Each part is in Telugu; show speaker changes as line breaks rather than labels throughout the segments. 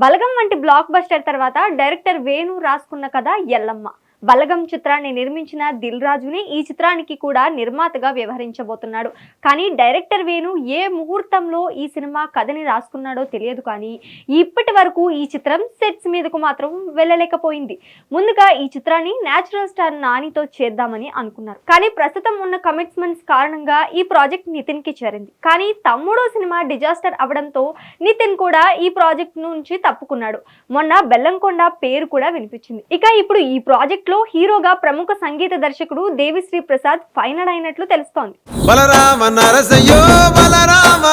బలగం వంటి బ్లాక్ బస్టర్ తర్వాత డైరెక్టర్ వేణు రాసుకున్న కథ ఎల్లమ్మ. బలగం చిత్రాన్ని నిర్మించిన దిల్ రాజుని ఈ చిత్రానికి కూడా నిర్మాతగా వ్యవహరించబోతున్నాడు. కానీ డైరెక్టర్ వేణు ఏ ముహూర్తంలో ఈ సినిమా కథని రాసుకున్నాడో తెలియదు కానీ ఇప్పటి వరకు ఈ చిత్రం సెట్స్ మీదకు మాత్రం వెళ్ళలేకపోయింది. ముందుగా ఈ చిత్రాన్ని న్యాచురల్ స్టార్ నానితో చేద్దామని అనుకున్నారు. కానీ ప్రస్తుతం ఉన్న కమిట్మెంట్స్ కారణంగా ఈ ప్రాజెక్ట్ నితిన్కి చేరింది. కానీ తమ్ముడు సినిమా డిజాస్టర్ అవడంతో నితిన్ కూడా ఈ ప్రాజెక్ట్ నుంచి తప్పుకున్నాడు. మొన్న బెల్లంకొండ పేరు కూడా వినిపించింది. ఇక ఇప్పుడు ఈ ప్రాజెక్ట్ లో హీరోగా ప్రముఖ సంగీత దర్శకుడు దేవిశ్రీ ప్రసాద్ ఫైనల్ అయినట్లు తెలుస్తోంది.
బలరామ నరసయ్యో బలరామ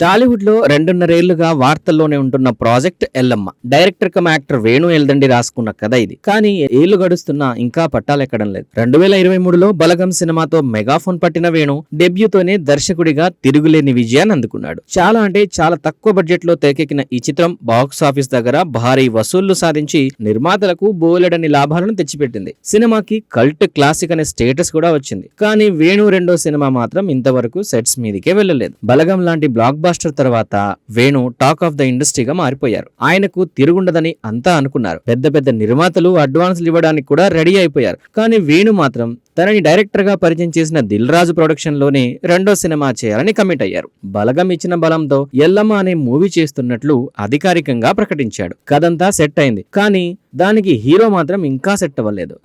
టాలీవుడ్లో రెండున్నరేళ్ళుగా వార్తల్లోనే ఉంటున్న project Yellamma. Director come actor Venu Yeldandi రాసుకున్న కథ ఇది. కానీ ఏళ్ళు గడుస్తున్నా ఇంకా పట్టాలెక్కడం లేదు. రెండు వేల ఇరవై మూడులో బలగం సినిమాతో మెగాఫోన్ పట్టిన వేణు డెబ్యూతోనే దర్శకుడిగా తిరుగులేని విజయాన్ని అందుకున్నాడు. చాలా అంటే చాలా తక్కువ బడ్జెట్లో తెరకెక్కిన ఈ చిత్రం బాక్స్ ఆఫీస్ దగ్గర భారీ వసూళ్ళు సాధించి నిర్మాతలకు బోలెడని లాభాలను తెచ్చిపెట్టింది. సినిమాకి కల్ట్ క్లాసిక్ అనే స్టేటస్ కూడా వచ్చింది. కానీ వేణు రెండో సినిమా మాత్రం ఇంతవరకు సెట్స్ మీదకే వెళ్ళలేదు. బలగం లాంటి బ్లాక్ బాస్టర్ తర్వాత వేణు టాక్ ఆఫ్ ద ఇండస్ట్రీగా మారిపోయారు. ఆయనకు తిరుగుండదని అంతా అనుకున్నారు. పెద్ద పెద్ద నిర్మాతలు అడ్వాన్స్లు ఇవ్వడానికి కూడా రెడీ అయిపోయారు. కానీ వేణు మాత్రం తనని డైరెక్టర్గా పరిచయం చేసిన దిల్ రాజు ప్రొడక్షన్లోనే రెండో సినిమా చేయాలని కమిట్ అయ్యారు. బలగం ఇచ్చిన బలంతో ఎల్లమ్మ అనే మూవీ చేస్తున్నట్లు అధికారికంగా ప్రకటించాడు. కదంతా సెట్ అయింది. కానీ దానికి హీరో మాత్రం ఇంకా సెట్ అవ్వలేదు.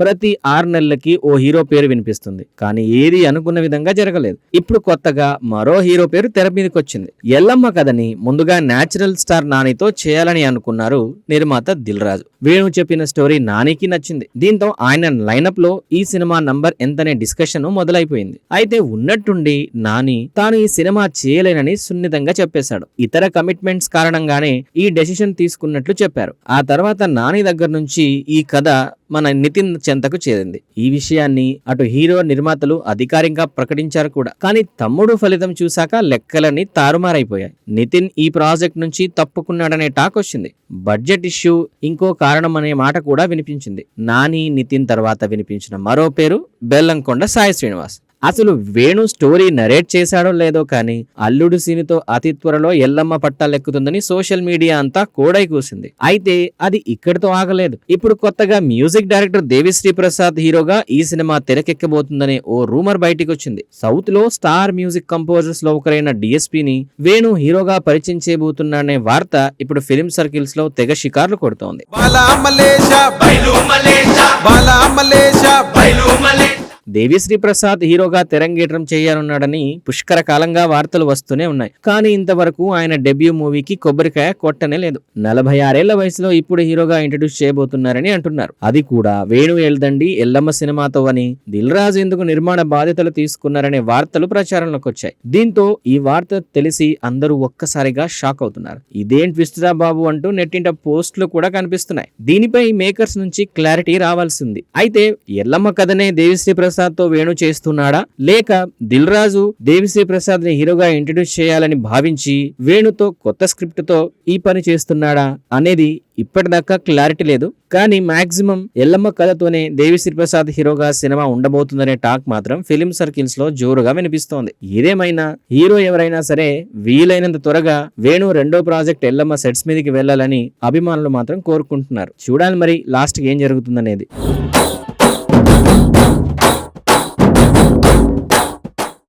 ప్రతి ఆరు నెలలకి ఓ హీరో పేరు వినిపిస్తుంది. కానీ ఏది అనుకున్న విధంగా జరగలేదు. ఇప్పుడు కొత్తగా మరో హీరో పేరు తెర మీదకి వచ్చింది ఎల్లమ్మ కథని ముందుగా నేచురల్ స్టార్ నానితో చేయాలని అనుకున్నారు నిర్మాత దిల్ రాజు వేణు చెప్పిన స్టోరీ నానికి నచ్చింది. దీంతో ఆయన లైనప్లో ఈ సినిమా నంబర్ ఎంతనే డిస్కషన్ మొదలైపోయింది. అయితే ఉన్నట్టుండి నాని తాను ఈ సినిమా చేయలేనని సున్నితంగా చెప్పేశాడు. ఇతర కమిట్మెంట్స్ కారణంగానే ఈ డెసిషన్ తీసుకున్నట్లు చెప్పారు. ఆ తర్వాత నాని దగ్గర నుంచి ఈ కథ మన నితిన్ చెంతకు చేరింది. ఈ విషయాన్ని అటు హీరో నిర్మాతలు అధికారికంగా ప్రకటించారు కూడా. కానీ తమ్ముడు ఫలితం చూశాక లెక్కలన్నీ తారుమారైపోయాయి. నితిన్ ఈ ప్రాజెక్ట్ నుంచి తప్పుకున్నాడనే టాక్ వచ్చింది. బడ్జెట్ ఇష్యూ ఇంకో కారణం అనే మాట కూడా వినిపించింది. నాని నితిన్ తర్వాత వినిపించిన మరో పేరు బెల్లంకొండ సాయి శ్రీనివాస్. అసలు వేణు స్టోరీ నరేట్ చేశాడో లేదో కానీ అల్లుడు సీనితో అతి త్వరలో ఎల్లమ్మ పట్టాలెక్కుతుందని సోషల్ మీడియా అంతా కోడై కూసింది. అయితే అది ఇక్కడితో ఆగలేదు. ఇప్పుడు కొత్తగా మ్యూజిక్ డైరెక్టర్ దేవిశ్రీ ప్రసాద్ హీరోగా ఈ సినిమా తెరకెక్కబోతుందనే ఓ రూమర్ బయటికి వచ్చింది సౌత్లో స్టార్ మ్యూజిక్ కంపోజర్స్లో ఒకరైన డిఎస్పీని వేణు హీరోగా పరిచయం చేయబోతున్నాడనే వార్త ఇప్పుడు ఫిలిం సర్కిల్స్లో తెగ షికార్లు కొడుతోంది. దేవిశ్రీ ప్రసాద్ హీరోగా తెరంగేట్రం చేయనున్నాడని పుష్కర కాలంగా వార్తలు వస్తూనే ఉన్నాయి. కానీ ఇంతవరకు ఆయన డెబ్యూ మూవీకి కొబ్బరికాయ కొట్టనే లేదు. నలభై ఆరేళ్ళ వయసులో ఇప్పుడు హీరోగా ఇంట్రడ్యూస్ చేయబోతున్నారని అంటున్నారు. అది కూడా వేణు ఎల్దండి ఎల్లమ్మ సినిమాతో అని దిల్ రాజు ఎందుకు నిర్మాణ బాధ్యతలు తీసుకున్నారనే వార్తలు ప్రచారంలోకి వచ్చాయి. దీంతో ఈ వార్త తెలిసి అందరూ ఒక్కసారిగా షాక్ అవుతున్నారు. ఇదేం ట్విస్టరా బాబు అంటూ నెట్టింట పోస్టులు కూడా కనిపిస్తున్నాయి. దీనిపై మేకర్స్ నుంచి క్లారిటీ రావాల్సింది. అయితే ఎల్లమ్మ కథనే దేవిశ్రీ ప్రసాద్ తో వేణు చేస్తున్నాడా? లేక దిల్ రాజు దేవిశ్రీ ప్రసాద్ని హీరోగా ఇంట్రడ్యూస్ చేయాలని భావించి వేణుతో కొత్త స్క్రిప్ట్తో ఈ పని చేస్తున్నాడా అనేది ఇప్పటిదాకా క్లారిటీ లేదు. కానీ మాక్సిమం ఎల్లమ్మ కథతోనే దేవిశ్రీ ప్రసాద్ హీరోగా సినిమా ఉండబోతుందనే టాక్ మాత్రం ఫిలిం సర్కిల్స్లో జోరుగా వినిపిస్తోంది. ఏదేమైనా హీరో ఎవరైనా సరే వీలైనంత త్వరగా వేణు రెండో ప్రాజెక్ట్ ఎల్లమ్మ సెట్స్ మీదకి వెళ్ళాలని అభిమానులు మాత్రం కోరుకుంటున్నారు. చూడాలి మరి లాస్ట్ ఏం జరుగుతుందనేది.